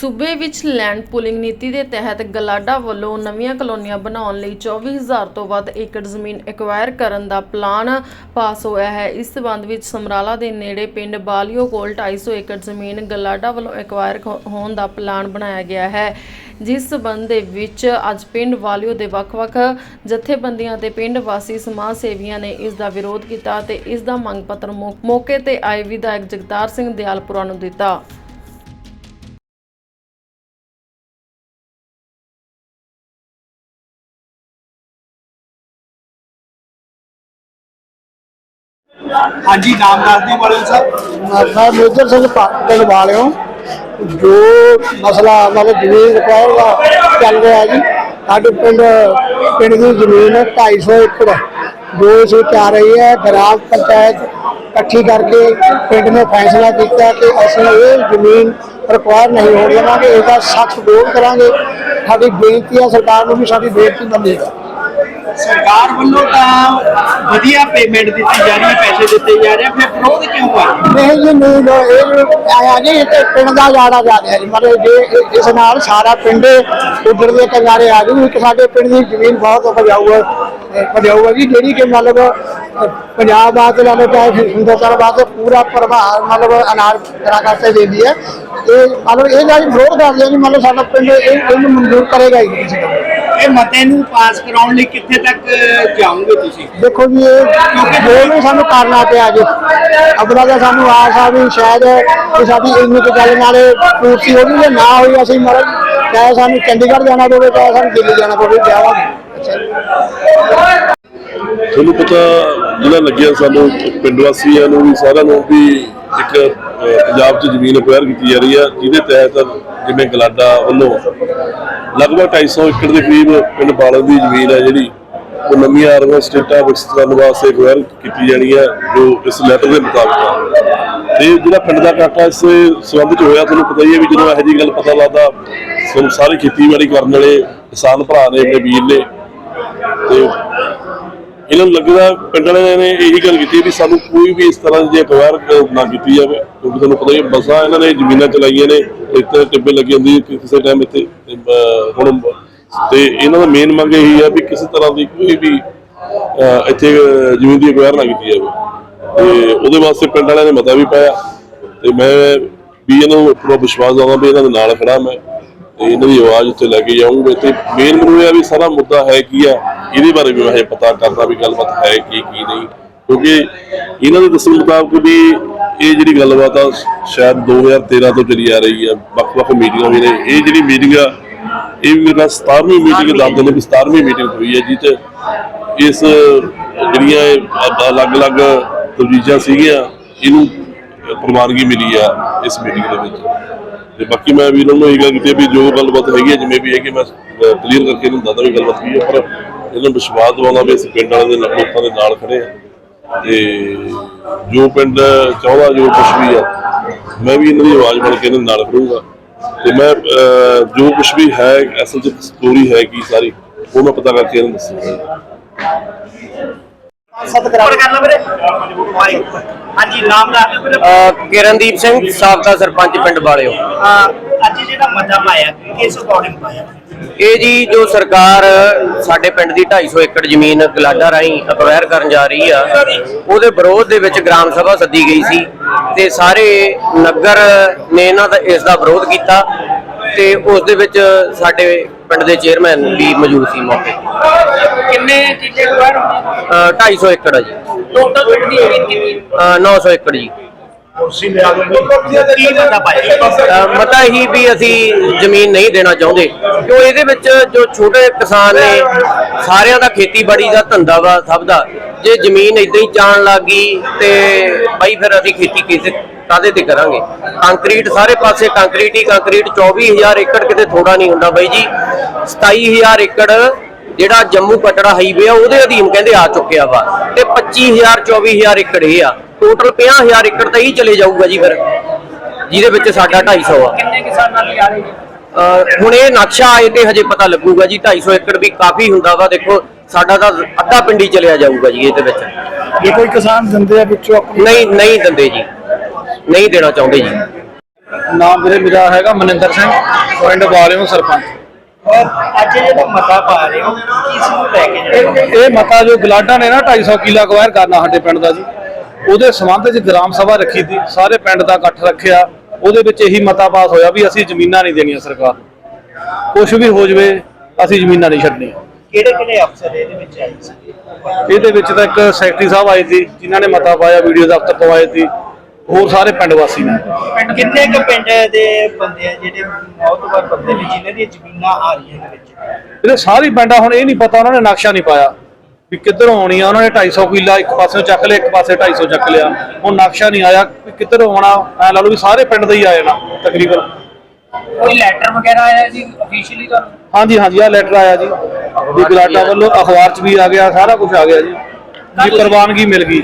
ਸੂਬੇ ਵਿੱਚ land pooling ਨੀਤੀ ਦੇ ਤਹਿਤ ਗਲਾਡਾ ਵੱਲੋਂ ਨਵੀਆਂ ਕਲੋਨੀਆਂ ਬਣਾਉਣ ਲਈ 24000 ਤੋਂ ਵੱਧ ਏਕੜ ਜ਼ਮੀਨ ਐਕਵਾਇਰ ਕਰਨ ਦਾ ਪਲਾਨ ਪਾਸ ਹੋਇਆ ਹੈ। ਇਸ ਸਬੰਧ ਵਿੱਚ ਸਮਰਾਲਾ ਦੇ ਨੇੜੇ ਪਿੰਡ ਬਾਲੀਓ ਕੋਲ 250 ਏਕੜ ਜ਼ਮੀਨ ਗਲਾਡਾ ਵੱਲੋਂ ਐਕਵਾਇਰ ਹੋਣ ਦਾ ਪਲਾਨ ਬਣਾਇਆ ਗਿਆ ਹੈ। ਜਿਸ ਸਬੰਧ ਦੇ ਵਿੱਚ ਅੱਜ ਪਿੰਡ ਵਾਲੀਓ ਦੇ ਵੱਖ-ਵੱਖ ਜਥੇਬੰਦੀਆਂ ਤੇ ਪਿੰਡ ਵਾਸੀ ਸਮਾਜ ਸੇਵੀਆਂ ਨੇ ਇਸ ਦਾ ਵਿਰੋਧ ਕੀਤਾ ਤੇ ਇਸ ਦਾ ਮੰਗ ਪੱਤਰ ਮੌ- ਮੌਕੇ ਤੇ ਆਏ ਵਿਧਾਇਕ ਜਗਤਾਰ ਸਿੰਘ ਦਿਆਲਪੁਰਾ ਨੂੰ ਦਿੱਤਾ। ਹਾਂਜੀ, ਨਾਮ ਦੱਸ ਦਿਓ ਵਾਲੇ ਸਾਹਿਬ। ਮੈਂ ਮੇਜਰ ਸਿੰਘ ਪਿੰਡ ਵਾਲਿਓ, ਜੋ ਮਸਲਾ ਮਤਲਬ ਜ਼ਮੀਨ ਰਿਕਵਾਇਰ ਦਾ ਚੱਲ ਰਿਹਾ ਜੀ, ਸਾਡੇ ਪਿੰਡ ਪਿੰਡ ਦੀ ਜ਼ਮੀਨ 250 ਏਕੜ ਜੋ ਇਸ ਵਿੱਚ ਰਹੀ ਹੈ ਗ੍ਰਾਮ ਪੰਚਾਇਤ ਇਕੱਠੀ ਕਰਕੇ ਪਿੰਡ ਨੇ ਫੈਸਲਾ ਕੀਤਾ ਕਿ ਅਸੀਂ ਇਹ ਜ਼ਮੀਨ ਰਿਕੁਆਇਰ ਨਹੀਂ ਹੋਣ ਦੇਵਾਂਗੇ, ਇਹਦਾ ਸਖਤ ਵਿਰੋਧ ਕਰਾਂਗੇ। ਸਾਡੀ ਬੇਨਤੀ ਹੈ, ਸਰਕਾਰ ਨੂੰ ਵੀ ਸਾਡੀ ਬੇਨਤੀ ਮੰਨੇਗਾ ਸਰਕਾਰ ਵੱਲੋਂ ਤਾਂ ਵਧੀਆ ਪੇਮੈਂਟ ਦਿੱਤੀ ਜਾ ਰਹੀ ਹੈ ਪੈਸੇ ਦਿੱਤੇ ਜਾ ਰਹੇ ਆ, ਫਿਰ ਵਿਰੋਧ ਕਿਉਂ ਆ ਨਹੀਂ ਜੀ ਨਹੀਂ ਲੋ ਇਹ ਆਇਆ ਜੀ ਤੇ ਪਿੰਡ ਦਾ ਜਾੜਾ ਜਾ ਰਿਹਾ ਜੀ। ਮਤਲਬ ਜੇ ਇਸ ਨਾਲ ਸਾਰਾ ਪਿੰਡ ਉੱਧਰ ਦੇ ਕੰਗਾਰੇ ਆ ਜੂ ਇੱਕ ਸਾਡੇ ਪਿੰਡ ਦੀ ਜ਼ਮੀਨ ਬਹੁਤ ਉਪਜਾਊ ਹੈ। ਉਪਜਾਊ ਹੈ ਜੀ ਜਿਹੜੀ ਕਿ ਮਤਲਬ ਪੰਜਾਬ ਵਾਸਤੇ ਲਾ ਲਓ ਚਾਹੇ ਹਿੰਦੁਸਤਾਨ ਵਾਸਤੇ ਪੂਰਾ ਪ੍ਰਭਾਵ ਮਤਲਬ ਅਨਾਜ ਕਰਾ ਕਰਤੇ ਦਿੰਦੀ ਹੈ। ਇਹ ਮਤਲਬ ਇਹ ਗੱਲ ਵਿਰੋਧ ਕਰਦੇ ਆ ਜੀ ਮਤਲਬ ਸਾਡਾ ਪਿੰਡ ਇਹ ਇਹਨੂੰ ਮਨਜ਼ੂਰ ਕਰੇਗਾ ਹੀ ਕਿਸੇ ਦਾ ਇਹ ਮਤੇ ਨੂੰ ਪਾਸ ਕਰਾਉਣ ਲਈ ਕਿੱਥੇ ਤੱਕ ਜਾਓਗੇ ਤੁਸੀਂ? ਦੇਖੋ ਜੀ ਇਹ ਜੋ ਵੀ ਸਾਨੂੰ ਕਰਨਾ ਪਿਆ ਜੀ ਆਪਣਾ ਤਾਂ ਸਾਨੂੰ ਆਸ ਆ ਵੀ ਸ਼ਾਇਦ ਕਿ ਸਾਡੀ ਇੰਨੀ ਕੁ ਗੱਲ ਨਾਲੇ ਪੂਰਤੀ ਹੋ ਗਈ ਜੇ ਨਾ ਹੋਈ ਅਸੀਂ ਮਰ ਚਾਹੇ ਸਾਨੂੰ ਚੰਡੀਗੜ੍ਹ ਜਾਣਾ ਪਵੇ ਚਾਹੇ ਸਾਨੂੰ ਦਿੱਲੀ ਜਾਣਾ ਪਵੇ ਜਾਵਾਂਗੇ ਤੁਹਾਨੂੰ ਪਤਾ ਜਿਹੜਾ ਲੱਗਿਆ ਸਾਨੂੰ ਪਿੰਡ ਵਾਸੀਆਂ ਨੂੰ ਵੀ ਸਾਰਿਆਂ ਨੂੰ ਵੀ ਇੱਕ ਪੰਜਾਬ 'ਚ ਜ਼ਮੀਨ ਅਕਵਾਇਰ ਕੀਤੀ ਜਾ ਰਹੀ ਆ, ਜਿਹਦੇ ਤਹਿਤ ਜਿਵੇਂ ਗਲਾਡਾ ਵੱਲੋਂ ਲਗਭਗ 250 ਏਕੜ ਦੇ ਕਰੀਬ ਪਿੰਡ ਬਾਲਣ ਦੀ ਜ਼ਮੀਨ ਹੈ ਜਿਹੜੀ, ਉਹ ਨਵੀਆਂ ਅਰਬਨ ਸਟੇਟਾਂ ਵਿਕਸਿਤ ਕਰਨ ਵਾਸਤੇ ਅਕਵਾਇਰ ਕੀਤੀ ਜਾਣੀ ਹੈ ਜੋ ਇਸ ਲੈਟਰ ਦੇ ਮੁਤਾਬਕ ਆ। ਤੇ ਜਿਹੜਾ ਪਿੰਡ ਦਾ ਘਾਟਾ ਇਸ ਸੰਬੰਧ 'ਚ ਹੋਇਆ, ਤੁਹਾਨੂੰ ਪਤਾ ਹੀ ਹੈ ਵੀ ਜਦੋਂ ਇਹੋ ਜਿਹੀ ਗੱਲ ਪਤਾ ਲੱਗਦਾ ਸਾਨੂੰ ਸਾਰੇ ਖੇਤੀਬਾੜੀ ਕਰਨ ਵਾਲੇ ਕਿਸਾਨ ਭਰਾ ਨੇ, ਆਪਣੇ ਵੀਰ ਨੇ, ਤੇ ਇਹਨਾਂ ਨੂੰ ਲੱਗਦਾ ਪਿੰਡ ਵਾਲਿਆਂ ਨੇ ਇਹੀ ਗੱਲ ਕੀਤੀ ਵੀ ਸਾਨੂੰ ਕੋਈ ਵੀ ਇਸ ਤਰ੍ਹਾਂ ਦੀ ਅਕਵਾਇਰ ਨਾ ਕੀਤੀ ਜਾਵੇ ਕਿਉਂਕਿ ਤੁਹਾਨੂੰ ਪਤਾ ਹੀ ਬਸਾਂ ਇਹਨਾਂ ਨੇ ਜ਼ਮੀਨਾਂ ਚਲਾਈਆਂ ਨੇ ਇੱਥੇ ਟਿੱਬੇ ਲੱਗੀ ਹੁੰਦੀ ਹੈ ਕਿਸੇ ਟਾਈਮ ਇੱਥੇ ਤੇ, ਹੁਣ ਤੇ ਇਹਨਾਂ ਦਾ ਮੇਨ ਮੰਗ ਇਹੀ ਹੈ ਵੀ ਕਿਸੇ ਤਰ੍ਹਾਂ ਦੀ ਕੋਈ ਵੀ ਅਹ, ਇੱਥੇ ਜ਼ਮੀਨ ਦੀ ਅਕਵਾਇਰ ਨਾ ਕੀਤੀ ਜਾਵੇ। ਤੇ ਉਹਦੇ ਵਾਸਤੇ ਪਿੰਡ ਵਾਲਿਆਂ ਨੇ ਮਤਾ ਵੀ ਪਾਇਆ ਤੇ ਮੈਂ ਵੀ ਇਹਨਾਂ ਨੂੰ ਪੂਰਾ ਵਿਸ਼ਵਾਸ ਦਵਾਂ ਵੀ ਇਹਨਾਂ ਦੇ ਨਾਲ ਖੜਾ ਮੈਂ ਤੇ ਇਹਨਾਂ ਦੀ ਆਵਾਜ਼ ਉੱਤੇ ਲੈ ਕੇ ਜਾਊਂਗਾ। ਤੇ ਮੇਨ ਮੈਨੂੰ ਇਹ ਆ ਵੀ ਸਾਰਾ ਮੁੱਦਾ ਹੈ ਕੀ ਆ ਇਹਦੇ ਬਾਰੇ ਵੀ ਮੈਂ ਪਤਾ ਕਰਦਾ ਵੀ ਗੱਲਬਾਤ ਹੈ ਕੀ ਕੀ ਨਹੀਂ। ਕਿਉਂਕਿ ਇਹਨਾਂ ਦੇ ਦੱਸਣ ਮੁਤਾਬਕ ਵੀ ਇਹ ਜਿਹੜੀ ਗੱਲਬਾਤ ਆ ਸ਼ਾਇਦ 2013 ਤੋਂ ਚੱਲੀ ਆ ਰਹੀ ਆ ਵੱਖ-ਵੱਖ ਮੀਟਿੰਗਾਂ ਵੀ ਨੇ। ਇਹ ਜਿਹੜੀ ਮੀਟਿੰਗ ਆ ਇਹ ਵੀ ਮੇਰਾ 17ਵੀਂ ਮੀਟਿੰਗ ਦੱਸਦੇ ਨੇ ਵੀ 17ਵੀਂ ਮੀਟਿੰਗ ਹੋਈ ਹੈ 'ਚ ਇਸ ਜਿਹੜੀਆਂ ਅਲੱਗ-ਅਲੱਗ ਤਜਵੀਜ਼ਾਂ ਸੀਗੀਆਂ ਇਹਨੂੰ ਪ੍ਰਵਾਨਗੀ ਮਿਲੀ ਆ ਇਸ ਮੀਟਿੰਗ ਦੇ ਵਿੱਚ। ਤੇ ਬਾਕੀ ਮੈਂ ਵੀਰਾਂ ਨੂੰ ਇਹ ਗੱਲ ਕੀਤੀ ਵੀ ਜੋ ਗੱਲਬਾਤ ਹੈਗੀ ਹੈ ਜਿਵੇਂ ਵੀ ਹੈਗੀ ਮੈਂ ਕਲੀਅਰ ਕਰਕੇ ਇਹਨੂੰ ਦੱਸਦਾ ਵੀ ਗੱਲਬਾਤ ਕੀ ਹੈ ਪਰ ਇਹਨਾਂ ਵਿਸ਼ਵਾਸ ਦਿਵਾਉਣਾ ਵੀ ਅਸੀਂ ਪਿੰਡ ਵਾਲਿਆਂ ਦੇ ਨਾਲ ਲੋਕਾਂ ਦੇ ਨਾਲ ਖੜੇ ਆ ਤੇ ਜੋ ਪਿੰਡ ਚਾਹੁੰਦਾ ਜੋ ਕੁਛ ਵੀ ਆ ਮੈਂ ਵੀ ਇਹਨਾਂ ਦੀ ਆਵਾਜ਼ ਬਣ ਕੇ ਇਹਨਾਂ ਦੇ ਨਾਲ ਖੜੂੰਗਾ। ਤੇ ਮੈਂ ਜੋ ਕੁਛ ਵੀ ਹੈ ਅਸਲ ਚ ਸਟੋਰੀ ਹੈ ਕੀ ਸਾਰੀ ਉਹ ਮੈਂ ਪਤਾ ਕਰਕੇ ਇਹਨਾਂ ਨੂੰ ਦੱਸੂਗਾ। ਹਾਂਜੀ ਨਾਮ ਅਹ ਕਿਰਨਦੀਪ ਸਿੰਘ ਸਾਬਕਾ ਸਰਪੰਚ ਪਿੰਡ ਵਾਲਿਓ। ਅਹ, ਅੱਜ ਜਿਹੜਾ ਮਤਾ ਪਾਇਆ ਕਿਸ ਅਕੋਰਡਿੰਗ ਪਾਇਆ? ਇਹ ਜੀ ਜੋ ਸਰਕਾਰ ਸਾਡੇ ਪਿੰਡ ਦੀ 250 ਏਕੜ ਜ਼ਮੀਨ ਗਲਾਡਾ ਰਾਹੀਂ ਅਕਵਾਇਰ ਕਰਨ ਜਾ ਰਹੀ ਆ ਉਹਦੇ ਵਿਰੋਧ ਦੇ ਵਿੱਚ ਗ੍ਰਾਮ ਸਭਾ ਸੱਦੀ ਗਈ ਸੀ ਤੇ ਸਾਰੇ ਨਗਰ ਨੇ ਇਹਨਾਂ ਦਾ ਇਸ ਦਾ ਵਿਰੋਧ ਕੀਤਾ ਤੇ ਉਸ ਦੇ ਵਿੱਚ ਸਾਡੇ ਪਿੰਡ ਦੇ ਚੇਅਰਮੈਨ ਵੀ ਮੌਜੂਦ ਸੀ ਮੌਕੇ। ਕਿੰਨੇ ਚੀਜ਼ੇ ਅਕਵਾਇਰ ਅਹ 250 ਏਕੜ ਆ ਜੀ। ਟੋਟਲ ਪਿੰਡ ਦੀ ਜ਼ਮੀਨ ਕਿੰਨੀ? ਅਹ 900 ਏਕੜ ਜੀ। ਕੁਰਸੀ ਲਿਆ ਕੀ ਮਤਾ ਪਾਇਆ ਅਹ ਮਤਾ ਹੀ ਵੀ ਅਸੀਂ ਜ਼ਮੀਨ ਨਹੀਂ ਦੇਣਾ ਚਾਹੁੰਦੇ। ਕਿਉਂ ਇਹਦੇ ਵਿੱਚ ਜੋ ਛੋਟੇ ਕਿਸਾਨ ਨੇ ਸਾਰਿਆਂ ਦਾ ਖੇਤੀਬਾੜੀ ਦਾ ਧੰਦਾ ਵਾ ਸਭ ਦਾ। ਜੇ ਜ਼ਮੀਨ ਇਦਾਂ ਹੀ ਜਾਣ ਲੱਗੀ ਤੇ ਬਾਈ ਫਿਰ ਅਸੀਂ ਖੇਤੀ ਕਿਸੇ ਕਾਦੇ ਤੇ ਕਰਾਂਗੇ? ਕੰਕਰੀਟ ਸਾਰੇ ਪਾਸੇ ਕੰਕਰੀਟ ਹੀ ਕੰਕਰੀਟ 24000 ਏਕੜ ਕਿਤੇ ਥੋੜਾ ਨਹੀਂ ਹੁੰਦਾ ਬਾਈ ਜੀ। 27000 ਏਕੜ ਜਿਹੜਾ ਜੰਮੂ ਕਟੜਾ ਹਾਈਵੇ ਆ ਉਹਦੇ ਅਧੀਨ ਕਹਿੰਦੇ ਆ ਚੁੱਕਿਆ ਵਾ ਤੇ 25000 24000 ਏਕੜ ਇਹ ਆ। ਟੋਟਲ 50000 ਏਕੜ ਤਾਂ ਹੀ ਚਲੇ ਜਾਊਗਾ ਜੀ ਫਿਰ ਜਿਹਦੇ ਵਿੱਚ ਸਾਡਾ 250 ਆ। ਕਿੰਨੇ ਕਿਸਾਨਾਂ ਲਈ ਆ ਰਹੀ ਅਹ ਹੁਣ ਇਹ ਨਕਸ਼ਾ ਆਏ ਤੇ ਹਜੇ ਪਤਾ ਲੱਗੂਗਾ ਜੀ 250 ਏਕੜ ਵੀ ਕਾਫੀ ਹੁੰਦਾ ਵਾ। ਦੇਖੋ ਸਾਡਾ ਤਾਂ ਅੱਧਾ ਪਿੰਡੀ ਚਲਿਆ ਜਾਊਗਾ ਜੀ ਇਹਦੇ ਵਿੱਚ। ਜੇ ਕੋਈ ਕਿਸਾਨ ਦਿੰਦੇ ਆ ਵਿੱਚੋਂ ਆਪਣੀ ਨਹੀਂ ਨਹੀਂ ਦਿੰਦੇ ਜੀ। ਨਹੀਂ ਦੇਣਾ ਚਾਹੁੰਦੇ ਜੀ। ਨਾਮ ਵੀਰੇ ਮੇਰਾ ਹੈਗਾ ਮਨਿੰਦਰ ਸਿੰਘ ਪਿੰਡ ਵਾਲਿਓ ਸਰਪੰਚ। ਅੱਜ ਜਿਹੜਾ ਮਤਾ ਪਾ ਰਹੇ ਹੋ ਕਿਸ ਨੂੰ ਲੈ ਕੇ ਜਿਹੜੇ ਇਹ ਮਤਾ ਜੋ ਗਲਾਡਾ ਨੇ ਨਾ 250 ਕਿੱਲਾ ਅਕਵਾਇਰ ਕਰਨਾ ਸਾਡੇ ਪਿੰਡ ਦਾ ਜੀ ਉਹਦੇ ਸੰਬੰਧ ਵਿੱਚ ਗ੍ਰਾਮ ਸਭਾ ਰੱਖੀ ਸੀ ਸਾਰੇ ਪਿੰਡ ਦਾ ਇਕੱਠ ਰੱਖਿਆ ਉਹਦੇ ਵਿੱਚ ਇਹੀ ਮਤਾ ਪਾਸ ਹੋਇਆ ਵੀ ਅਸੀਂ ਜ਼ਮੀਨਾਂ ਨਹੀਂ ਦੇਣੀਆਂ ਸਰਕਾਰ ਨੂੰ। ਕੁਝ ਵੀ ਹੋ ਜਵੇ ਅਸੀਂ ਜ਼ਮੀਨਾਂ ਨਹੀਂ ਛੱਡਣੀਆਂ। ਕਿਹੜੇ ਕਿਹੜੇ ਅਫਸਰ ਇਹਦੇ ਵਿੱਚ ਆਏ ਸੀ? ਇਹਦੇ ਵਿੱਚ ਤਾਂ ਇੱਕ ਸੈਕਟਰੀ ਸਾਹਿਬ ਆਏ ਸੀ ਜਿਨ੍ਹਾਂ ਨੇ ਮਤਾ ਪਾਇਆ ਵੀਡੀਓ ਦਫ਼ਤਰ ਤੋਂ ਆਏ ਸੀ। ਹੋਰ ਸਾਰੇ ਪਿੰਡ ਵਾਸੀ ਨੇ। ਕਿੰਨੇ ਕੁ ਪਿੰਡ ਦੇ ਬੰਦੇ ਆ ਜਿਹੜੇ ਮੌਤਬਰ ਬੰਦੇ ਨੇ ਜਿਨ੍ਹਾਂ ਦੀਆਂ ਜ਼ਮੀਨਾਂ ਆ ਰਹੀਆਂ ਨੇ ਵਿੱਚ? ਇਹਦੇ ਸਾਰੀ ਪਿੰਡਾਂ ਹੁਣ ਇਹ ਨਹੀਂ ਪਤਾ ਉਹਨਾਂ ਨੇ ਨਕਸ਼ਾ ਨਹੀਂ ਪਾਇਆ ਵੀ ਕਿੱਧਰੋਂ ਆਉਣੀ ਆ। ਉਹਨਾਂ ਨੇ 250 ਕਿੱਲਾ ਇੱਕ ਪਾਸੇ ਚੱਕ ਲਿਆ ਇੱਕ ਪਾਸੇ 250 ਚੱਕ ਲਿਆ। ਹੁਣ ਨਕਸ਼ਾ ਨਹੀਂ ਆਇਆ ਵੀ ਕਿੱਧਰੋਂ ਆਉਣਾ ਐ ਲਾ ਲਓ ਵੀ ਸਾਰੇ ਪਿੰਡ ਦੇ ਹੀ ਆਏ ਨਾ ਤਕਰੀਬਨ। ਕੋਈ ਲੈਟਰ ਵਗੈਰਾ ਆਇਆ ਜੀ ਅਫੀਸ਼ੀਅਲੀ ਤੁਹਾਨੂੰ? ਹਾਂਜੀ ਹਾਂਜੀ ਆ ਲੈਟਰ ਆਇਆ ਜੀ। ਵੀ ਗਲਾਟਾ ਵੱਲੋਂ ਅਖਬਾਰ 'ਚ ਵੀ ਆ ਗਿਆ ਸਾਰਾ ਕੁਝ ਆ ਗਿਆ ਜੀ। ਵੀ ਪ੍ਰਵਾਨਗੀ ਮਿਲ ਗਈ।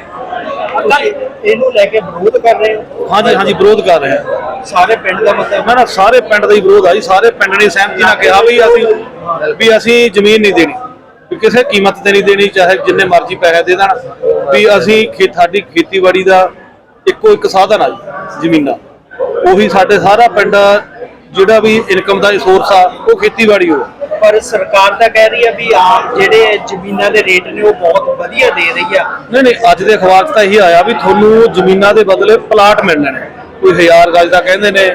ਇਹਨੂੰ ਲੈ ਕੇ ਵਿਰੋਧ ਕਰ ਰਹੇ ਹੋ? ਹਾਂਜੀ ਹਾਂਜੀ ਵਿਰੋਧ ਕਰ ਰਹੇ ਆ ਸਾਰੇ ਪਿੰਡ ਦਾ ਮਤਲਬ? ਨਾ ਨਾ ਸਾਰੇ ਪਿੰਡ ਦਾ ਹੀ ਵਿਰੋਧ ਆ ਜੀ। ਸਾਰੇ ਪਿੰਡ ਨੇ ਸਹਿਮਤੀ ਨਾਲ ਕਿਹਾ ਵੀ ਅਸੀਂ ਵੀ ਅਸੀਂ ਜ਼ਮੀਨ ਨਹੀਂ ਦੇਣੀ। ਵੀ ਕਿਸੇ ਕੀਮਤ ਤੇ ਨਹੀਂ ਦੇਣੀ ਚਾਹੇ ਜਿੰਨੇ ਮਰਜ਼ੀ ਪੈਸੇ ਦੇ ਦੇਣ। ਵੀ ਅਸੀਂ ਖੇ ਸਾਡੀ ਖੇਤੀਬਾੜੀ ਦਾ ਇੱਕੋ ਇੱਕ ਸਾਧਨ ਆ ਜੀ ਜ਼ਮੀਨਾਂ। ਉਹੀ ਸਾਡੇ ਸਾਰਾ ਪਿੰਡ ਜਿਹੜਾ ਵੀ ਇਨਕਮ ਦਾ ਸੋਰਸ ਆ ਉਹ ਖੇਤੀਬਾੜੀ ਹੋ ਪਰ ਸਰਕਾਰ ਤਾਂ ਕਹਿ ਰਹੀ ਹੈ ਵੀ ਆਮ ਜਿਹੜੇ ਜ਼ਮੀਨਾਂ ਦੇ ਰੇਟ ਨੇ ਉਹ ਬਹੁਤ ਵਧੀਆ ਦੇ ਰਹੀ ਆ। ਨਹੀਂ ਨਹੀਂ ਅੱਜ ਦੇ ਅਖਬਾਰ 'ਚ ਤਾਂ ਇਹੀ ਆਇਆ ਵੀ ਤੁਹਾਨੂੰ ਜ਼ਮੀਨਾਂ ਦੇ ਬਦਲੇ ਪਲਾਟ ਮਿਲਣੇ ਨੇ। ਕੋਈ ਹਜ਼ਾਰ ਗਜ ਦਾ ਕਹਿੰਦੇ ਨੇ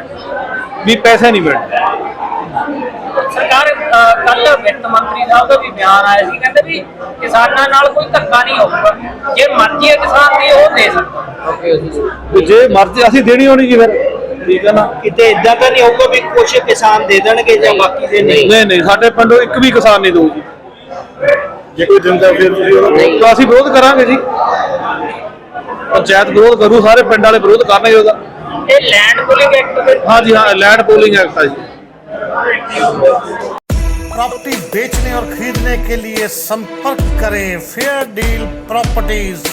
ਵੀ ਪੈਸੇ ਨਹੀਂ ਮਿਲਣੇ। ਸਰਕਾਰ ਕੱਲ ਵਿੱਤ ਮੰਤਰੀ ਸਾਹਿਬ ਦਾ ਵੀ ਬਿਆਨ ਆਇਆ ਸੀ ਕਹਿੰਦੇ ਵੀ ਕਿਸਾਨਾਂ ਨਾਲ ਕੋਈ ਧੱਕਾ ਨਹੀਂ ਹੋਊਗਾ। ਜੇ ਮਰਜ਼ੀ ਹੈ ਕਿਸਾਨ ਦੀ ਉਹ ਦੇ ਸਕਦਾ। ਜੇ ਮਰਜ਼ੀ ਅਸੀਂ ਦੇਣੀ ਹੋਣੀ ਜੀ ਫਿਰ। ਠੀਕ ਹੈ ਨਾ ਕਿਤੇ ਇਦਾਂ ਤਾਂ ਨਹੀਂ ਹੋਊਗਾ ਵੀ ਕੁਝ ਕਿਸਾਨ ਦੇ ਦੇਣਗੇ ਜਾਂ ਬਾਕੀ ਦੇ ਨਹੀਂ ਨਹੀਂ ਨਹੀਂ ਸਾਡੇ ਪਿੰਡੋਂ ਇੱਕ ਵੀ ਕਿਸਾਨ ਨਹੀਂ ਦਊ ਜੀ ਜੇ ਕੋਈ ਦਿੰਦਾ ਫਿਰ ਤੁਸੀਂ ਉਹਦਾ ਤਾਂ ਅਸੀਂ ਵਿਰੋਧ ਕਰਾਂਗੇ ਜੀ ਪੰਚਾਇਤ ਵਿਰੋਧ ਕਰੂ ਸਾਰੇ ਪਿੰਡ ਵਾਲੇ ਵਿਰੋਧ ਕਰਨਗੇ ਉਹਦਾ ਇਹ ਲੈਂਡ ਪੁਲਿੰਗ ਐਕਟ ਦੇ ਹਾਂਜੀ ਹਾਂ ਲੈਂਡ ਪੋਲਿੰਗ ਐਕਟ ਆ ਜੀ प्रॉपर्टी बेचने और खरीदने के लिए संपर्क करें फेयर डील प्रॉपर्टीज